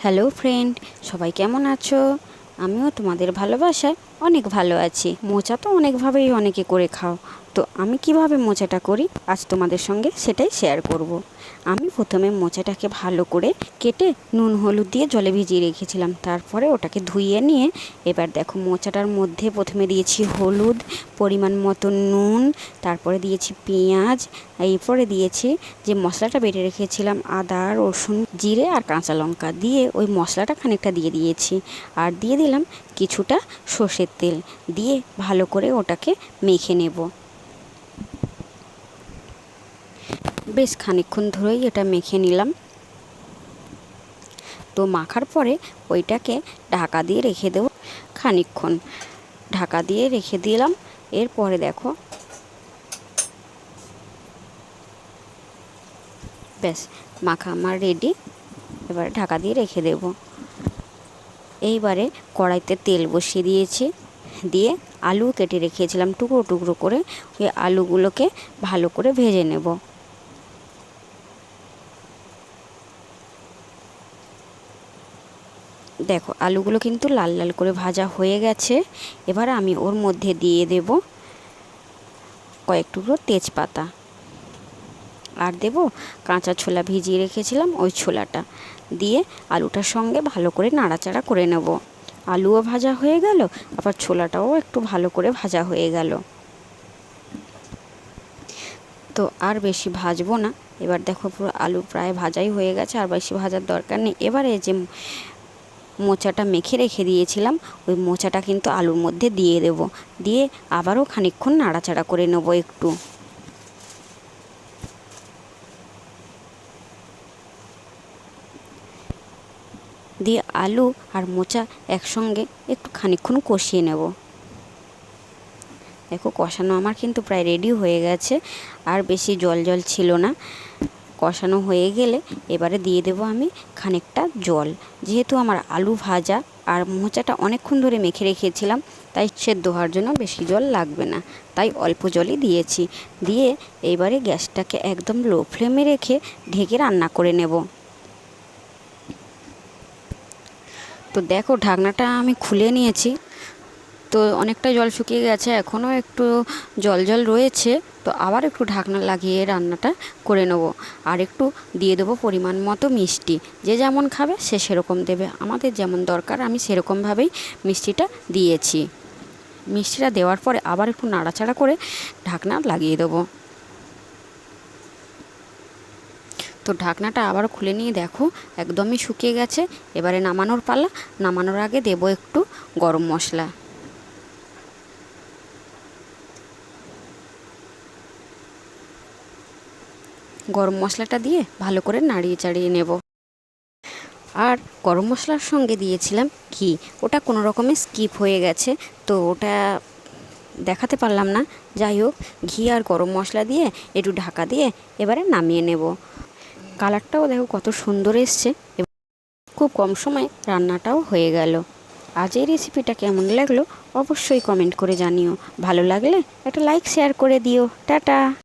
Hello friend, সবাই কেমন আছো? আমিও তোমাদের ভালোবাসায় অনেক ভালো আছি। মোচা তো অনেকভাবেই অনেকে করে খাও। তো আমি কীভাবে মোচাটা করি? আজ তোমাদের সঙ্গে সেটাই শেয়ার করব। আমি প্রথমে মোচাটাকে ভালো করে কেটে নুন, হলুদ দিয়ে জলে ভিজিয়ে রেখেছিলাম। তারপরে ওটাকে ধুইয়ে নিয়ে এবার দেখো মোচাটার মধ্যে প্রথমে দিয়েছি হলুদ, পরিমাণ মতো নুন, তারপরে দিয়েছি পেঁয়াজ, এরপরে দিয়েছি যে মশলাটা বেটে রেখেছিলাম আদা, রসুন, জিরে আর কাঁচা লঙ্কা দিয়ে ওই মশলাটা খানিকটা দিয়ে দিয়েছি। আর দিয়ে দিলাম কিছুটা সর্ষের তেল। দিয়ে ভালো করে ওটাকে মেখে নেব। বেশ খানিকক্ষণ ধরেই এটা মেখে নিলাম। তো মাখার পরে ওইটাকে ঢাকা দিয়ে রেখে দেবো খানিকক্ষণ। ঢাকা দিয়ে রেখে দিলাম। এরপরে দেখো, ব্যাস, মাখা আমার রেডি এবার ঢাকা দিয়ে রেখে দেব। এইবারে কড়াইতে তেল বসিয়ে দিয়েছি। দিয়ে আলু কেটে রেখেছিলাম টুকরো টুকরো করে। ওই আলুগুলোকে ভালো করে ভেজে নেব। দেখো, আলুগুলো কিন্তু লাল লাল করে ভাজা হয়ে গেছে। এবার আমি ওর মধ্যে দিয়ে দেব কয়েক টুকরো তেজপাতা। আর দেব কাঁচা ছোলা ভিজিয়ে রেখেছিলাম ওই ছোলাটা। দিয়ে আলুটার সঙ্গে ভালো করে নাড়াচাড়া করে নেব। আলুও ভাজা হয়ে গেল, আবার ছোলাটাও একটু ভালো করে ভাজা হয়ে গেল। তো আর বেশি ভাজবো না। এবার দেখো পুরো আলু প্রায় ভাজাই হয়ে গেছে, আর বেশি ভাজার দরকার নেই। এবারে যে মোচাটা মেখে রেখে দিয়েছিলাম, ওই মোচাটা কিন্তু আলুর মধ্যে দিয়ে দেব। দিয়ে আবারও খানিকক্ষণ নাড়াচাড়া করে নেব একটু। দিয়ে আলু আর মোচা একসঙ্গে একটু খানিকক্ষণ কষিয়ে নেব। দেখো কষানো আমার কিন্তু প্রায় রেডি হয়ে গেছে, আর বেশি জল জল ছিল না। কষানো হয়ে গেলে এবারে দিয়ে দেবো আমি খানিকটা জল। যেহেতু আমার আলু ভাজা আর মোচাটা অনেকক্ষণ ধরে মেখে রেখেছিলাম, তাই সেদ্ধ হওয়ার জন্য বেশি জল লাগবে না। তাই অল্প জলই দিয়েছি। দিয়ে এইবারে গ্যাসটাকে একদম লো ফ্লেমে রেখে ঢেকে রান্না করে নেব। তো দেখো, ঢাকনাটা আমি খুলে নিয়েছি। তো অনেকটা জল শুকিয়ে গেছে, এখনও একটু জল জল রয়েছে, তো আবার একটু ঢাকনা লাগিয়ে রান্নাটা করে নেব। আর একটু দিয়ে দেবো পরিমাণ মতো মিষ্টি, যে যেমন খাবে সে সেরকম দেবে, আমাদের যেমন দরকার আমি সেরকমভাবেই মিষ্টিটা দিয়েছি। মিষ্টিটা দেওয়ার পরে আবার একটু নাড়াচাড়া করে ঢাকনা লাগিয়ে দেবো। তো ঢাকনাটা আবার খুলে নিয়ে দেখো, একদমই শুকিয়ে গেছে, এবারে নামানোর পালা, নামানোর আগে দেবো একটু গরম মশলা। গরম মশলাটা দিয়ে ভালো করে নাড়িয়ে চাড়িয়ে নেব। আর গরম মশলার সঙ্গে দিয়েছিলাম ঘি। ওটা কোনো রকমে স্কিপ হয়ে গেছে, তো ওটা দেখাতে পারলাম না। যাই হোক, ঘি আর গরম মশলা দিয়ে একটু ঢাকা দিয়ে এবারে নামিয়ে নেব। কালারটাও দেখো কত সুন্দর এসছে। খুব কম সময়ে রান্নাটাও হয়ে গেল। আজ এই রেসিপিটা কেমন লাগল অবশ্যই কমেন্ট করে জানিও। ভালো লাগলে একটা লাইক শেয়ার করে দিও। টাটা!